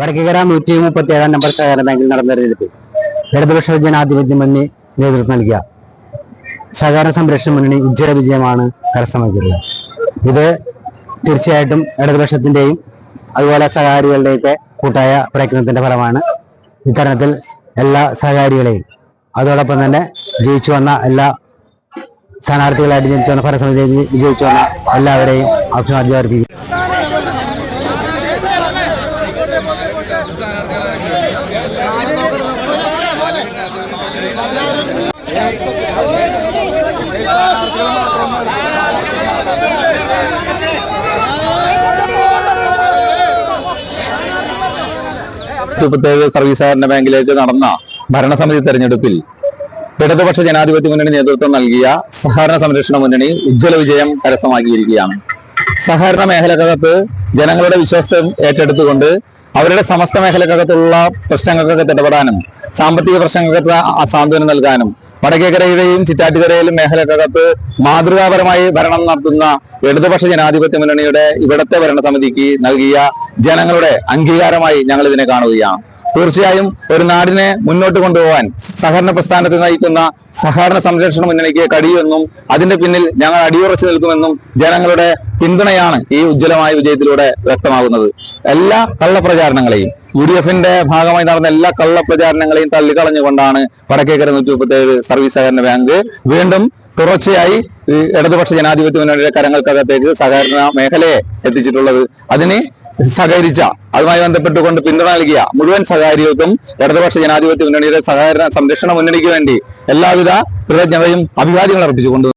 വടക്കേക്കര നൂറ്റി മുപ്പത്തി ഏഴാം നമ്പർ സഹകരണ ബാങ്കിൽ നടന്ന തെരഞ്ഞെടുപ്പിൽ ഇടതുപക്ഷ ജനാധിപത്യ മുന്നണി നേതൃത്വം നൽകിയ സഹകരണ സംരക്ഷണ മുന്നണി ഉജ്ജ്വല വിജയമാണ് കരസ്ഥമാക്കിയത് ഇത് തീർച്ചയായിട്ടും ഇടതുപക്ഷത്തിന്റെയും അതുപോലെ സഹകാരികളുടെയൊക്കെ കൂട്ടായ പ്രയത്നത്തിന്റെ ഫലമാണ്. ഇത്തരണത്തിൽ എല്ലാ സഹകാരികളെയും അതോടൊപ്പം തന്നെ ജയിച്ചു വന്ന എല്ലാ സ്ഥാനാർത്ഥികളായിട്ട് ജനിച്ചു വന്ന ഫലസമിതി വിജയിച്ചു വന്ന എല്ലാവരെയും അഭിവാദ്യം അർപ്പിക്കുന്നു മുപ്പത്തേഴ് സർവീസ് ബാങ്കിലേക്ക് നടന്ന ഭരണസമിതി തെരഞ്ഞെടുപ്പിൽ ഇടതുപക്ഷ ജനാധിപത്യ മുന്നണി നേതൃത്വം നൽകിയ സഹകരണ സംരക്ഷണ മുന്നണി ഉജ്ജ്വല വിജയം കരസ്ഥമാക്കിയിരിക്കുകയാണ്. സഹകരണ മേഖലക്കകത്ത് ജനങ്ങളുടെ വിശ്വാസം ഏറ്റെടുത്തുകൊണ്ട് അവരുടെ സമസ്ത മേഖലക്കകത്തുള്ള പ്രശ്നങ്ങൾക്കൊക്കെ ഇടപെടാനും സാമ്പത്തിക പ്രശ്നങ്ങൾക്ക് സാന്ത്വനം നൽകാനും വടക്കേക്കരയുടെയും ചിറ്റാറ്റുകരയിലും മേഖലക്കകത്ത് മാതൃകാപരമായി ഭരണം നടത്തുന്ന ഇടതുപക്ഷ ജനാധിപത്യ മുന്നണിയുടെ ഇവിടത്തെ ഭരണസമിതിക്ക് നൽകിയ ജനങ്ങളുടെ അംഗീകാരമായി ഞങ്ങൾ ഇതിനെ കാണുകയാണ്. തീർച്ചയായും ഒരു നാടിനെ മുന്നോട്ട് കൊണ്ടുപോകാൻ സഹകരണ പ്രസ്ഥാനത്തെ നയിക്കുന്ന സഹകരണ സംരക്ഷണ മുന്നണിക്ക് കഴിയുമെന്നും അതിന്റെ പിന്നിൽ ഞങ്ങൾ അടിയുറച്ചു നിൽക്കുമെന്നും ജനങ്ങളുടെ പിന്തുണയാണ് ഈ ഉജ്ജ്വലമായ വിജയത്തിലൂടെ വ്യക്തമാകുന്നത്. എല്ലാ കള്ളപ്രചാരണങ്ങളെയും യു ഡി എഫിന്റെ ഭാഗമായി നടന്ന എല്ലാ കള്ളപ്രചാരണങ്ങളെയും തള്ളിക്കളഞ്ഞുകൊണ്ടാണ് വടക്കേക്കര നൂറ്റി മുപ്പത്തേഴ് സർവീസ് സഹകരണ ബാങ്ക് വീണ്ടും തുടർച്ചയായി ഇടതുപക്ഷ ജനാധിപത്യ മുന്നണിയുടെ കരങ്ങൾക്കകത്തേക്ക് സഹകരണ മേഖലയെ എത്തിച്ചിട്ടുള്ളത്. അതിന് സഹകരിച്ച അതുമായി ബന്ധപ്പെട്ടുകൊണ്ട് പിന്തുണ നൽകിയ മുഴുവൻ സഹകാരികൾക്കും ഇടതുപക്ഷ ജനാധിപത്യ മുന്നണിയുടെ സഹകരണ സംരക്ഷണ മുന്നണിക്ക് വേണ്ടി എല്ലാവിധ കൃതജ്ഞതയും അഭിവാദ്യങ്ങൾ അർപ്പിച്ചുകൊണ്ട്